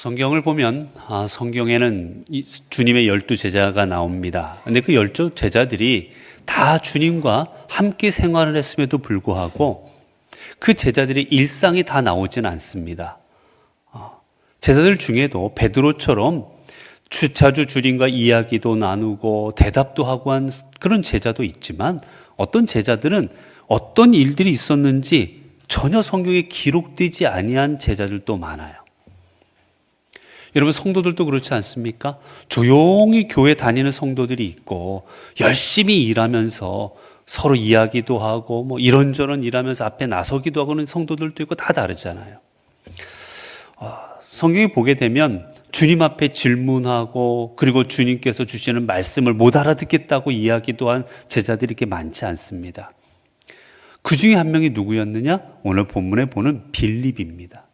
성경을 보면 아, 성경에는 이 주님의 열두 제자가 나옵니다. 근데 그 열두 제자들이 다 주님과 함께 생활을 했음에도 불구하고 그 제자들의 일상이 다 나오진 않습니다. 아, 제자들 중에도 베드로처럼 주- 자주 주님과 이야기도 나누고 대답도 하고 한 그런 제자도 있지만 어떤 제자들은 어떤 일들이 있었는지 전혀 성경에 기록되지 아니한 제자들도 많아요. 여러분 성도들도 그렇지 않습니까? 조용히 교회 다니는 성도들이 있고 열심히 일하면서 서로 이야기도 하고 뭐 이런저런 일하면서 앞에 나서기도 하고는 성도들도 있고 다 다르잖아요. 아, 성경에 보게 되면 주님 앞에 질문하고 그리고 주님께서 주시는 말씀을 못 알아듣겠다고 이야기도 한 제자들이 이렇게 많지 않습니다. 그 중에 한 명이 누구였느냐? 오늘 본문에 보는 빌립입니다.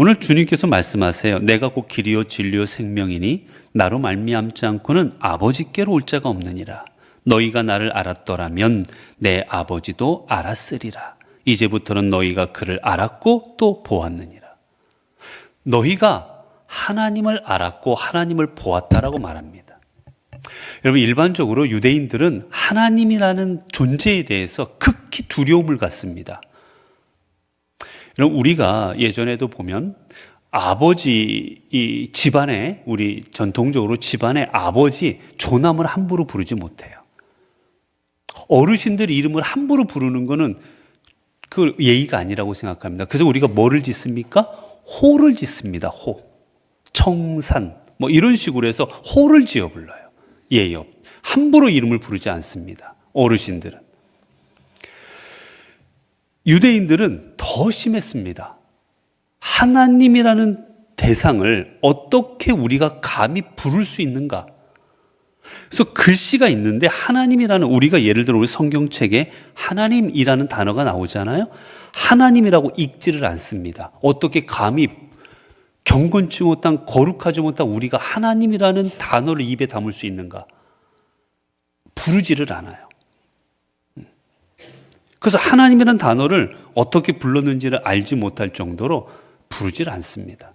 오늘 주님께서 말씀하세요. 내가 곧 길이요 진리요 생명이니 나로 말미암지 않고는 아버지께로 올 자가 없느니라. 너희가 나를 알았더라면 내 아버지도 알았으리라. 이제부터는 너희가 그를 알았고 또 보았느니라. 너희가 하나님을 알았고 하나님을 보았다라고 말합니다. 여러분 일반적으로 유대인들은 하나님이라는 존재에 대해서 극히 두려움을 갖습니다. 여러분 우리가 예전에도 보면 아버지 이 집안에 우리 전통적으로 집안의 아버지 조남을 함부로 부르지 못해요. 어르신들 이름을 함부로 부르는 거는 그 예의가 아니라고 생각합니다. 그래서 우리가 뭐를 짓습니까? 호를 짓습니다. 호. 청산 뭐 이런 식으로 해서 호를 지어 불러요. 예엽. 함부로 이름을 부르지 않습니다. 어르신들은. 유대인들은 더 심했습니다. 하나님이라는 대상을 어떻게 우리가 감히 부를 수 있는가? 그래서 글씨가 있는데 하나님이라는 우리가 예를 들어 우리 성경책에 하나님이라는 단어가 나오잖아요. 하나님이라고 읽지를 않습니다. 어떻게 감히 경건치 못한 거룩하지 못한 우리가 하나님이라는 단어를 입에 담을 수 있는가? 부르지를 않아요. 그래서 하나님이라는 단어를 어떻게 불렀는지를 알지 못할 정도로 부르질 않습니다.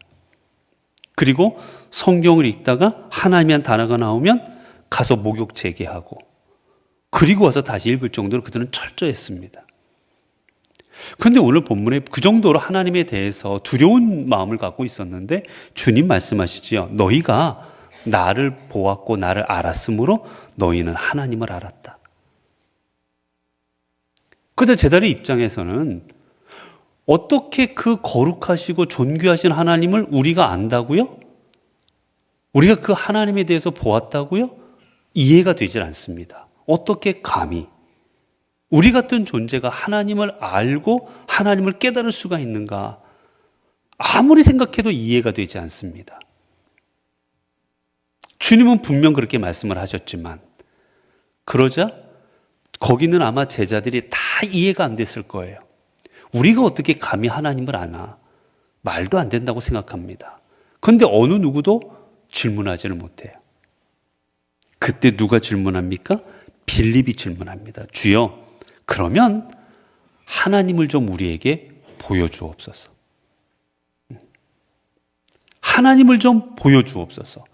그리고 성경을 읽다가 하나님이란 단어가 나오면 가서 목욕 재개하고 그리고 와서 다시 읽을 정도로 그들은 철저했습니다. 그런데 오늘 본문에 그 정도로 하나님에 대해서 두려운 마음을 갖고 있었는데 주님 말씀하시지요. 너희가 나를 보았고 나를 알았으므로 너희는 하나님을 알았다. 그런데 제자리 입장에서는 어떻게 그 거룩하시고 존귀하신 하나님을 우리가 안다고요? 우리가 그 하나님에 대해서 보았다고요? 이해가 되질 않습니다. 어떻게 감히 우리 같은 존재가 하나님을 알고 하나님을 깨달을 수가 있는가? 아무리 생각해도 이해가 되지 않습니다. 주님은 분명 그렇게 말씀을 하셨지만 그러자 거기는 아마 제자들이 다 이해가 안 됐을 거예요. 우리가 어떻게 감히 하나님을 아나? 말도 안 된다고 생각합니다. 그런데 어느 누구도 질문하지를 못해요. 그때 누가 질문합니까? 빌립이 질문합니다. 주여, 그러면 하나님을 좀 우리에게 보여주옵소서. 하나님을 좀 보여주옵소서.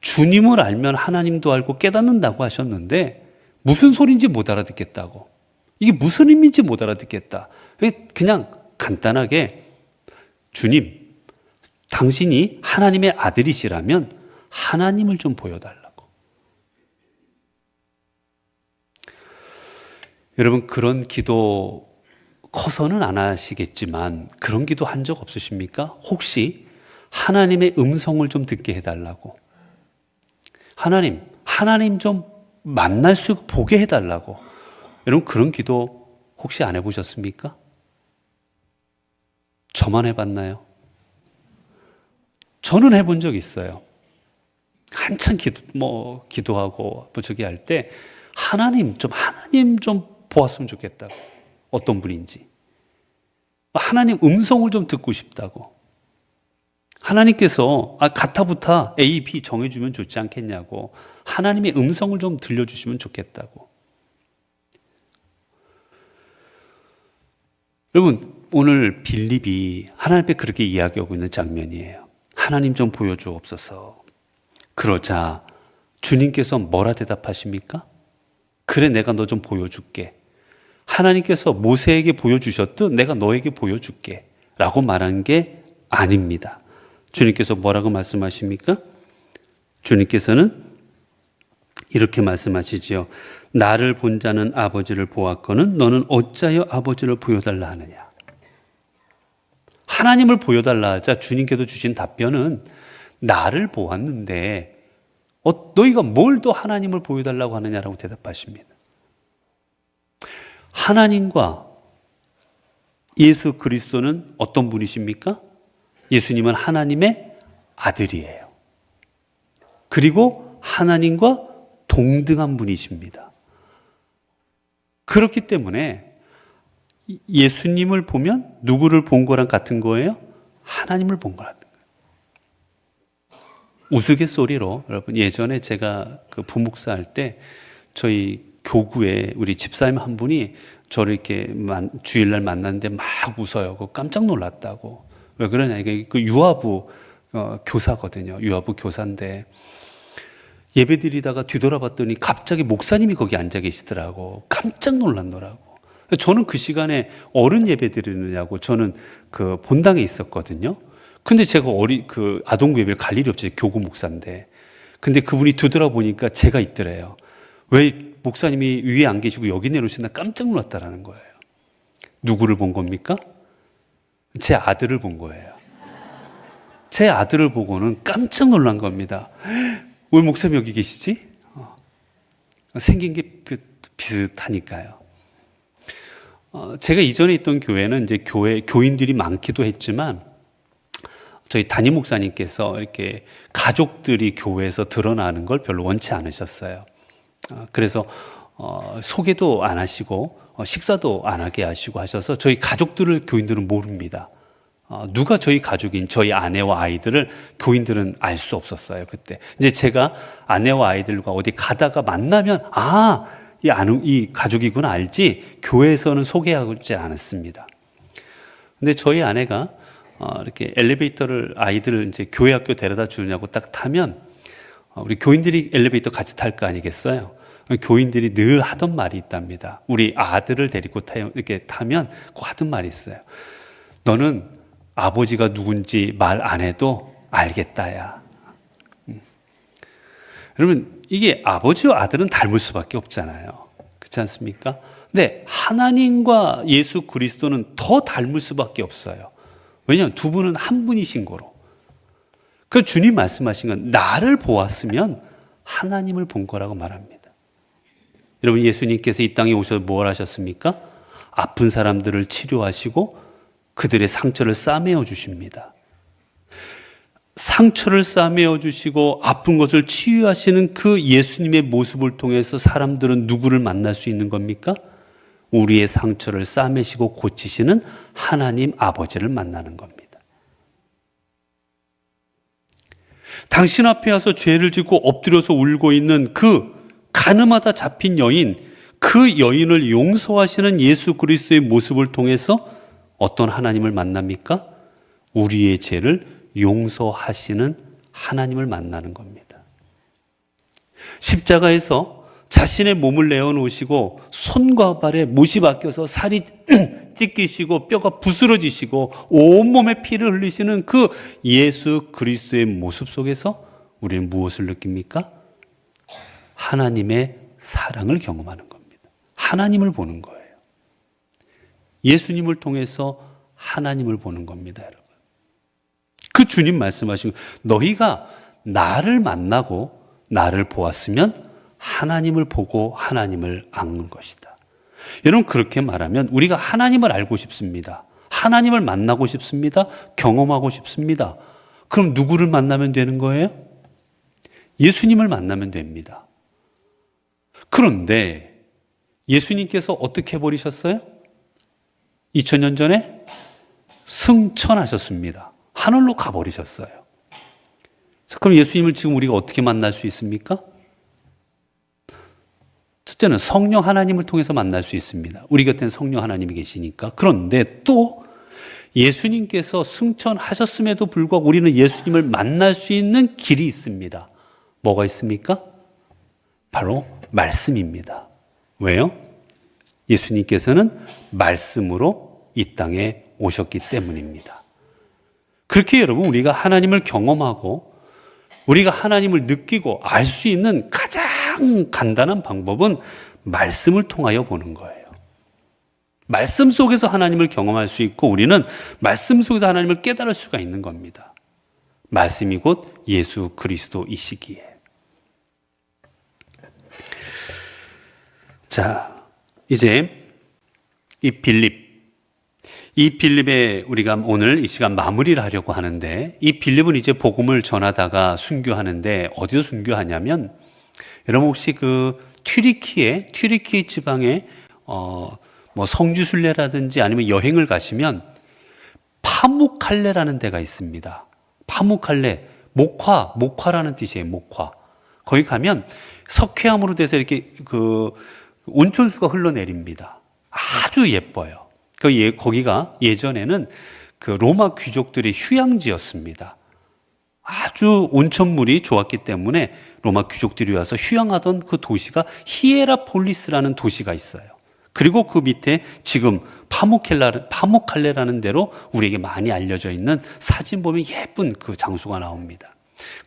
주님을 알면 하나님도 알고 깨닫는다고 하셨는데 무슨 소리인지 못 알아듣겠다고. 이게 무슨 의미인지 못 알아듣겠다. 그냥 간단하게 주님, 당신이 하나님의 아들이시라면 하나님을 좀 보여달라고. 여러분, 그런 기도 커서는 안 하시겠지만 그런 기도 한 적 없으십니까? 혹시 하나님의 음성을 좀 듣게 해달라고. 하나님, 하나님 좀 만날 수, 보게 해달라고. 여러분, 그런 기도 혹시 안 해보셨습니까? 저만 해봤나요? 저는 해본 적 있어요. 한참 기도, 뭐, 기도하고, 뭐, 저기 할 때, 하나님, 좀, 하나님 좀 보았으면 좋겠다고. 어떤 분인지. 하나님 음성을 좀 듣고 싶다고. 하나님께서, 아, 가타부타 A, B 정해주면 좋지 않겠냐고. 하나님의 음성을 좀 들려주시면 좋겠다고. 여러분, 오늘 빌립이 하나님 앞에 그렇게 이야기하고 있는 장면이에요. 하나님 좀 보여주옵소서. 그러자 주님께서 뭐라 대답하십니까? 그래, 내가 너 좀 보여줄게. 하나님께서 모세에게 보여주셨듯 내가 너에게 보여줄게. 라고 말한 게 아닙니다. 주님께서 뭐라고 말씀하십니까? 주님께서는 이렇게 말씀하시지요. 나를 본 자는 아버지를 보았거는 너는 어찌하여 아버지를 보여달라 하느냐. 하나님을 보여달라 하자 주님께서 주신 답변은 나를 보았는데 어, 너희가 뭘더 하나님을 보여달라고 하느냐라고 대답하십니다. 하나님과 예수 그리스도는 어떤 분이십니까? 예수님은 하나님의 아들이에요. 그리고 하나님과 동등한 분이십니다. 그렇기 때문에 예수님을 보면 누구를 본 거랑 같은 거예요? 하나님을 본 거라는 거예요. 우스갯소리로 여러분 예전에 제가 그 부목사 할 때 저희 교구에 우리 집사님 한 분이 저를 이렇게 만, 주일날 만났는데 막 웃어요. 그 깜짝 놀랐다고. 왜 그러냐. 이게 그 유아부 어, 교사거든요. 유아부 교사인데 예배 드리다가 뒤돌아봤더니 갑자기 목사님이 거기 앉아 계시더라고. 깜짝 놀랐노라고. 저는 그 시간에 어른 예배 드리느냐고 저는 그 본당에 있었거든요. 근데 제가 어리, 그 아동구 예배를 갈 일이 없지. 교구 목사인데. 근데 그분이 뒤돌아보니까 제가 있더래요. 왜 목사님이 위에 안 계시고 여기 내려오시나 깜짝 놀랐다라는 거예요. 누구를 본 겁니까? 제 아들을 본 거예요. 제 아들을 보고는 깜짝 놀란 겁니다. 왜 목사님 여기 계시지? 어. 생긴 게 그 비슷하니까요. 어, 제가 이전에 있던 교회는 이제 교회 교인들이 많기도 했지만 저희 담임 목사님께서 이렇게 가족들이 교회에서 드러나는 걸 별로 원치 않으셨어요. 어, 그래서 어, 소개도 안 하시고 어, 식사도 안 하게 하시고 하셔서 저희 가족들을 교인들은 모릅니다. 어, 누가 저희 가족인 저희 아내와 아이들을 교인들은 알 수 없었어요 그때. 이제 제가 아내와 아이들과 어디 가다가 만나면 아, 이 가족이구나 알지 교회에서는 소개하지 않았습니다. 근데 저희 아내가 어, 이렇게 엘리베이터를 아이들을 이제 교회 학교 데려다 주냐고 딱 타면 어, 우리 교인들이 엘리베이터 같이 탈 거 아니겠어요? 교인들이 늘 하던 말이 있답니다. 우리 아들을 데리고 타, 이렇게 타면 꼭 하던 말이 있어요. 너는 아버지가 누군지 말 안 해도 알겠다야. 음. 여러분, 이게 아버지와 아들은 닮을 수밖에 없잖아요. 그렇지 않습니까? 근데 하나님과 예수 그리스도는 더 닮을 수밖에 없어요. 왜냐하면 두 분은 한 분이신 거로. 그 주님 말씀하신 건 나를 보았으면 하나님을 본 거라고 말합니다. 여러분 예수님께서 이 땅에 오셔서 뭘 하셨습니까? 아픈 사람들을 치료하시고 그들의 상처를 싸매어 주십니다. 상처를 싸매어 주시고 아픈 것을 치유하시는 그 예수님의 모습을 통해서 사람들은 누구를 만날 수 있는 겁니까? 우리의 상처를 싸매시고 고치시는 하나님 아버지를 만나는 겁니다. 당신 앞에 와서 죄를 짓고 엎드려서 울고 있는 그 가늠하다 잡힌 여인, 그 여인을 용서하시는 예수 그리스도의 모습을 통해서 어떤 하나님을 만납니까? 우리의 죄를 용서하시는 하나님을 만나는 겁니다. 십자가에서 자신의 몸을 내어놓으시고 손과 발에 못이 박혀서 살이 찢기시고 뼈가 부스러지시고 온몸에 피를 흘리시는 그 예수 그리스도의 모습 속에서 우리는 무엇을 느낍니까? 하나님의 사랑을 경험하는 겁니다. 하나님을 보는 거 예수님을 통해서 하나님을 보는 겁니다, 여러분. 그 주님 말씀하신 너희가 나를 만나고 나를 보았으면 하나님을 보고 하나님을 아는 것이다. 여러분 그렇게 말하면 우리가 하나님을 알고 싶습니다. 하나님을 만나고 싶습니다. 경험하고 싶습니다. 그럼 누구를 만나면 되는 거예요? 예수님을 만나면 됩니다. 그런데 예수님께서 어떻게 해버리셨어요? 2000년 전에 승천하셨습니다. 하늘로 가버리셨어요. 그럼 예수님을 지금 우리가 어떻게 만날 수 있습니까? 첫째는 성령 하나님을 통해서 만날 수 있습니다. 우리 곁에는 성령 하나님이 계시니까. 그런데 또 예수님께서 승천하셨음에도 불구하고 우리는 예수님을 만날 수 있는 길이 있습니다. 뭐가 있습니까? 바로 말씀입니다. 왜요? 예수님께서는 말씀으로 이 땅에 오셨기 때문입니다. 그렇게 여러분 우리가 하나님을 경험하고 우리가 하나님을 느끼고 알 수 있는 가장 간단한 방법은 말씀을 통하여 보는 거예요. 말씀 속에서 하나님을 경험할 수 있고 우리는 말씀 속에서 하나님을 깨달을 수가 있는 겁니다. 말씀이 곧 예수 그리스도이시기에. 자, 이제 이 빌립 이 빌립에 우리가 오늘 이 시간 마무리를 하려고 하는데 이 빌립은 이제 복음을 전하다가 순교하는데 어디서 순교하냐면 여러분 혹시 그 튀리키에 튀리키 지방에 어 뭐 성지순례라든지 아니면 여행을 가시면 파무칼레라는 데가 있습니다. 파무칼레 목화 목화라는 뜻이에요. 목화 거기 가면 석회암으로 돼서 이렇게 그 온천수가 흘러내립니다. 아주 예뻐요. 그 예, 거기가 예전에는 그 로마 귀족들의 휴양지였습니다. 아주 온천물이 좋았기 때문에 로마 귀족들이 와서 휴양하던 그 도시가 히에라폴리스라는 도시가 있어요. 그리고 그 밑에 지금 파모켈라, 파모칼레라는 데로 우리에게 많이 알려져 있는 사진 보면 예쁜 그 장소가 나옵니다.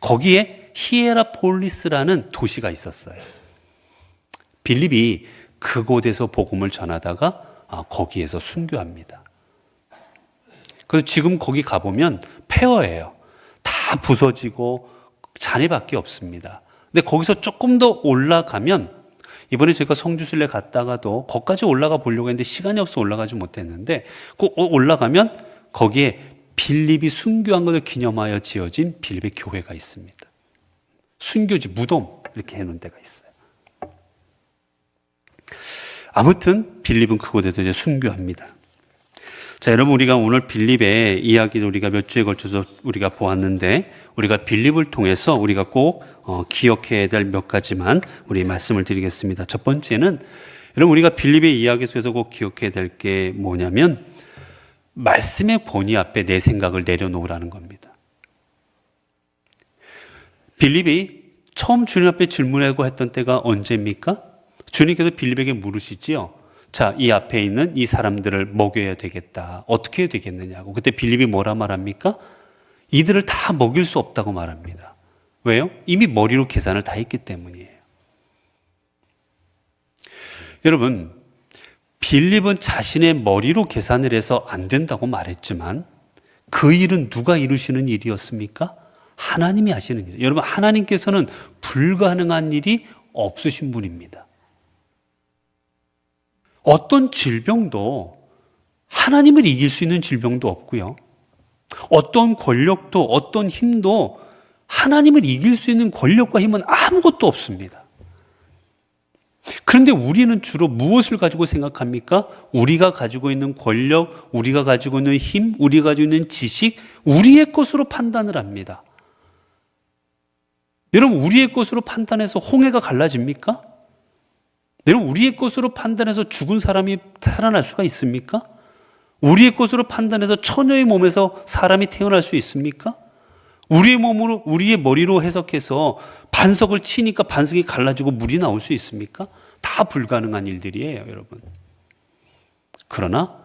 거기에 히에라폴리스라는 도시가 있었어요. 빌립이 그곳에서 복음을 전하다가 아, 거기에서 순교합니다. 그래서 지금 거기 가보면 폐허예요. 다 부서지고 잔해밖에 없습니다. 근데 거기서 조금 더 올라가면 이번에 제가 성주순례 갔다가도 거기까지 올라가 보려고 했는데 시간이 없어 올라가지 못했는데 그 올라가면 거기에 빌립이 순교한 것을 기념하여 지어진 빌립의 교회가 있습니다. 순교지 무덤 이렇게 해놓은 데가 있어요. 아무튼 빌립은 그곳에서 이제 순교합니다. 자, 여러분 우리가 오늘 빌립의 이야기를 우리가 몇 주에 걸쳐서 우리가 보았는데 우리가 빌립을 통해서 우리가 꼭 어, 기억해야 될 몇 가지만 우리 말씀을 드리겠습니다. 첫 번째는 여러분 우리가 빌립의 이야기 속에서 꼭 기억해야 될 게 뭐냐면 말씀의 권위 앞에 내 생각을 내려놓으라는 겁니다. 빌립이 처음 주님 앞에 질문하고 했던 때가 언제입니까? 주님께서 빌립에게 물으시지요. 자, 이 앞에 있는 이 사람들을 먹여야 되겠다. 어떻게 해야 되겠느냐고. 그때 빌립이 뭐라 말합니까? 이들을 다 먹일 수 없다고 말합니다. 왜요? 이미 머리로 계산을 다 했기 때문이에요. 여러분, 빌립은 자신의 머리로 계산을 해서 안 된다고 말했지만 그 일은 누가 이루시는 일이었습니까? 하나님이 하시는 일. 여러분, 하나님께서는 불가능한 일이 없으신 분입니다. 어떤 질병도 하나님을 이길 수 있는 질병도 없고요. 어떤 권력도 어떤 힘도 하나님을 이길 수 있는 권력과 힘은 아무것도 없습니다. 그런데 우리는 주로 무엇을 가지고 생각합니까? 우리가 가지고 있는 권력, 우리가 가지고 있는 힘, 우리가 가지고 있는 지식, 우리의 것으로 판단을 합니다. 여러분, 우리의 것으로 판단해서 홍해가 갈라집니까? 여러분, 우리의 것으로 판단해서 죽은 사람이 살아날 수가 있습니까? 우리의 것으로 판단해서 처녀의 몸에서 사람이 태어날 수 있습니까? 우리의 몸으로, 우리의 머리로 해석해서 반석을 치니까 반석이 갈라지고 물이 나올 수 있습니까? 다 불가능한 일들이에요, 여러분. 그러나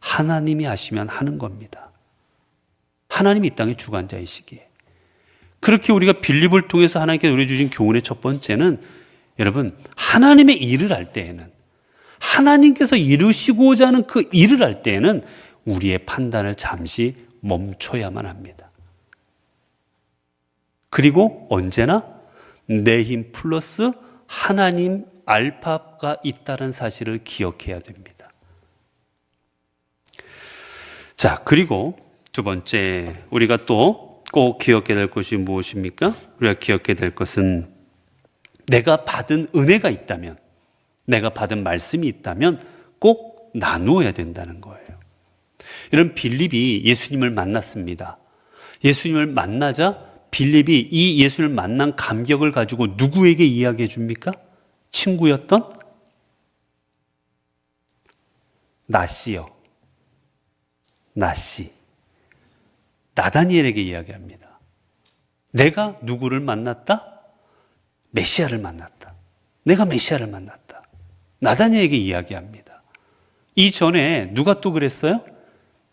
하나님이 하시면 하는 겁니다. 하나님이 이 땅의 주관자이시기에. 그렇게 우리가 빌립을 통해서 하나님께 우리 주신 교훈의 첫 번째는 여러분, 하나님의 일을 할 때에는 하나님께서 이루시고자 하는 그 일을 할 때에는 우리의 판단을 잠시 멈춰야만 합니다. 그리고 언제나 내 힘 플러스 하나님 알파가 있다는 사실을 기억해야 됩니다. 자, 그리고 두 번째, 우리가 또 꼭 기억해야 될 것이 무엇입니까? 우리가 기억해야 될 것은 내가 받은 은혜가 있다면, 내가 받은 말씀이 있다면 꼭 나누어야 된다는 거예요. 이런 빌립이 예수님을 만났습니다. 예수님을 만나자 빌립이 이 예수를 만난 감격을 가지고 누구에게 이야기해 줍니까? 친구였던 나씨요. 나씨. 나다니엘에게 이야기합니다. 내가 누구를 만났다? 메시아를 만났다. 내가 메시아를 만났다. 나다니엘에게 이야기합니다. 이 전에 누가 또 그랬어요?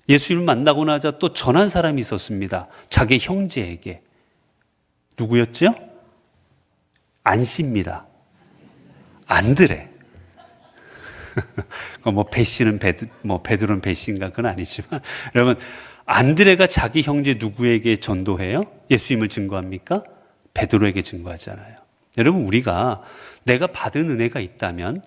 예수님을 만나고 나자 또 전한 사람이 있었습니다. 자기 형제에게. 누구였죠? 안씨입니다. 안드레. 뭐 베시는 베드, 뭐 베드로는 베시인가 그건 아니지만 여러분 안드레가 자기 형제 누구에게 전도해요? 예수님을 증거합니까? 베드로에게 증거하잖아요. 여러분 우리가 내가 받은 은혜가 있다면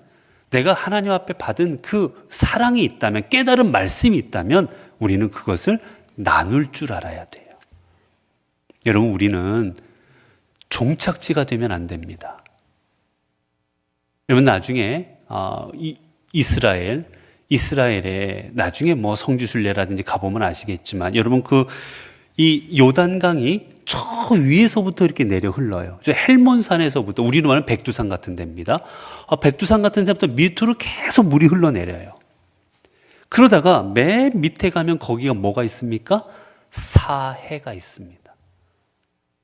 내가 하나님 앞에 받은 그 사랑이 있다면 깨달은 말씀이 있다면 우리는 그것을 나눌 줄 알아야 돼요. 여러분 우리는 종착지가 되면 안 됩니다. 여러분 나중에 어, 이, 이스라엘 이스라엘에 나중에 뭐 성지순례라든지 가보면 아시겠지만 여러분 그 이 요단강이 저 위에서부터 이렇게 내려 흘러요. 저 헬몬산에서부터 우리는 말하는 백두산 같은 데입니다. 아, 백두산 같은 데부터 밑으로 계속 물이 흘러내려요. 그러다가 맨 밑에 가면 거기가 뭐가 있습니까? 사해가 있습니다.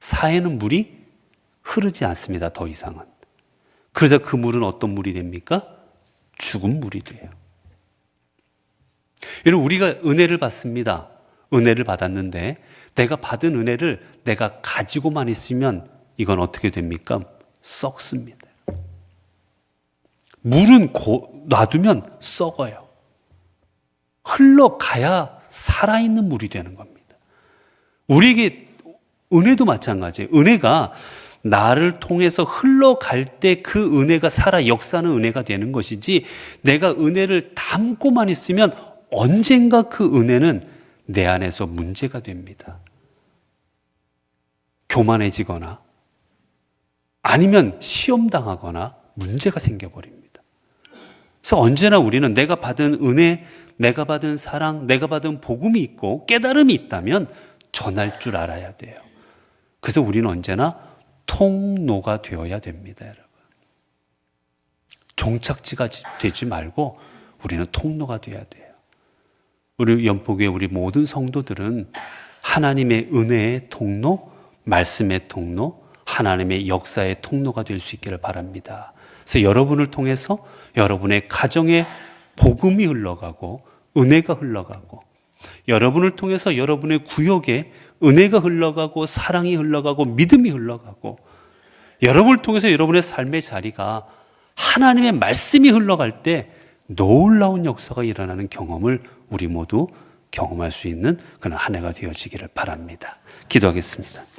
사해는 물이 흐르지 않습니다. 더 이상은. 그러자 그 물은 어떤 물이 됩니까? 죽은 물이 돼요. 여러분, 우리가 은혜를 받습니다. 은혜를 받았는데, 내가 받은 은혜를 내가 가지고만 있으면 이건 어떻게 됩니까? 썩습니다. 물은 고, 놔두면 썩어요. 흘러가야 살아있는 물이 되는 겁니다. 우리에게 은혜도 마찬가지예요. 은혜가 나를 통해서 흘러갈 때 그 은혜가 살아 역사는 은혜가 되는 것이지 내가 은혜를 담고만 있으면 언젠가 그 은혜는 내 안에서 문제가 됩니다. 교만해지거나 아니면 시험당하거나 문제가 생겨버립니다. 그래서 언제나 우리는 내가 받은 은혜, 내가 받은 사랑, 내가 받은 복음이 있고 깨달음이 있다면 전할 줄 알아야 돼요. 그래서 우리는 언제나 통로가 되어야 됩니다, 여러분. 종착지가 되지 말고 우리는 통로가 되어야 돼요. 우리 연포교회 우리 모든 성도들은 하나님의 은혜의 통로, 말씀의 통로, 하나님의 역사의 통로가 될 수 있기를 바랍니다. 그래서 여러분을 통해서 여러분의 가정에 복음이 흘러가고 은혜가 흘러가고 여러분을 통해서 여러분의 구역에 은혜가 흘러가고 사랑이 흘러가고 믿음이 흘러가고 여러분을 통해서 여러분의 삶의 자리가 하나님의 말씀이 흘러갈 때 놀라운 역사가 일어나는 경험을 우리 모두 경험할 수 있는 그런 한 해가 되어지기를 바랍니다. 기도하겠습니다.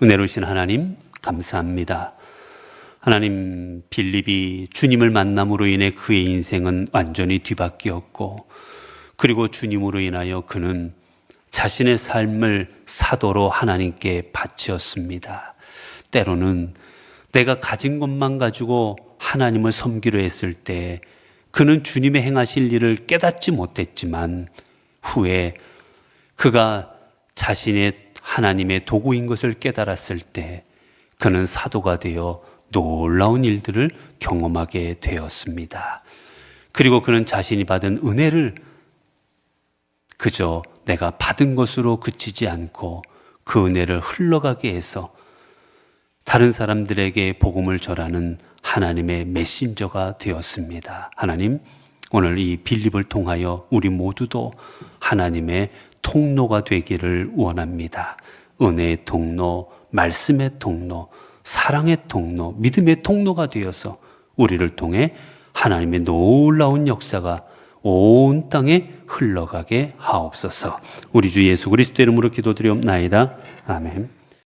은혜로우신 하나님, 감사합니다. 하나님, 빌립이 주님을 만남으로 인해 그의 인생은 완전히 뒤바뀌었고, 그리고 주님으로 인하여 그는 자신의 삶을 사도로 하나님께 바치었습니다. 때로는 내가 가진 것만 가지고 하나님을 섬기려 했을 때 그는 주님의 행하실 일을 깨닫지 못했지만 후에 그가 자신의 하나님의 도구인 것을 깨달았을 때 그는 사도가 되어 놀라운 일들을 경험하게 되었습니다. 그리고 그는 자신이 받은 은혜를 그저 내가 받은 것으로 그치지 않고 그 은혜를 흘러가게 해서 다른 사람들에게 복음을 전하는 하나님의 메신저가 되었습니다. 하나님, 오늘 이 빌립을 통하여 우리 모두도 하나님의 통로가 되기를 원합니다. 은혜의 통로, 말씀의 통로, 사랑의 통로, 믿음의 통로가 되어서 우리를 통해 하나님의 놀라운 역사가 온 땅에 흘러가게 하옵소서. 우리 주 예수 그리스도 이름으로 기도드리옵나이다. 아멘.